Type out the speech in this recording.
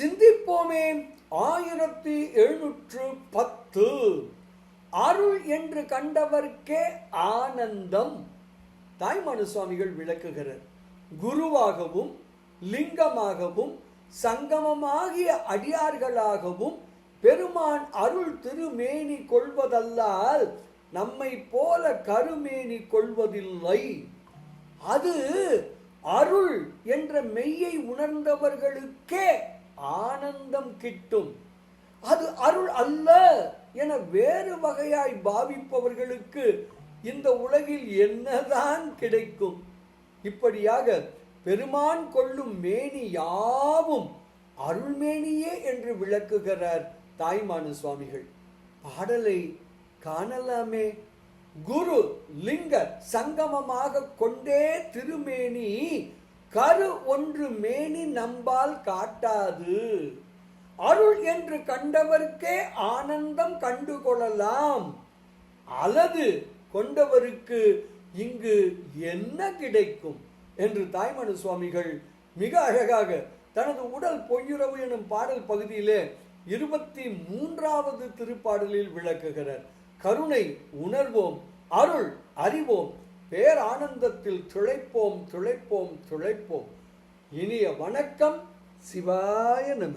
சிந்திப்போமே. ஆயிரத்தி எழுநூற்று பத்து. அருள் என்று கண்டவர்க்கே ஆனந்தம். தாய்மான சுவாமிகள் விளக்குகிறார். குருவாகவும் லிங்கமாகவும் சங்கமமாகிய அடியார்களாகவும் பெருமான் அருள் திருமேனி கொள்வதல்லால் நம்மை போல கருமேனி கொள்வதில்லை. அது அருள் என்ற மெய்யை உணர்ந்தவர்களுக்கே ஆனந்தம் கிட்டும். அது அருள் அல்ல என வேறு வகையாய் பாவிப்பவர்களுக்கு இந்த உலகில் என்னதான் கிடைக்கும்? இப்படியாக பெருமான் கொள்ளும் மேனி யாவும் அருள்மேனியே என்று விளக்குகிறார் தாய்மானு சுவாமிகள். பாடலை காணலாமே. குரு லிங்க சங்கமமாக கொண்டே திருமேனி கரு ஒன்று மேனி நம்பால் காட்டாது. அருள் என்று கண்டவர்க்கே ஆனந்தம் கண்டு கொள்ளலாம் அலது கொண்டவருக்கு இங்கு என்ன கிடைக்கும்? என்று தாய்மனு சுவாமிகள் மிக அழகாக தனது உடல் பொய்யுறவு எனும் பாடல் பகுதியிலே இருபத்தி மூன்றாவது திருப்பாடலில் விளக்குகிறார். கருணை உணர்வோம் அருள் அறிவோம் பேரானந்தத்தில் துளைப்போம் துளைப்போம் துளைப்போம். இனிய வணக்கம் சிவாய நம.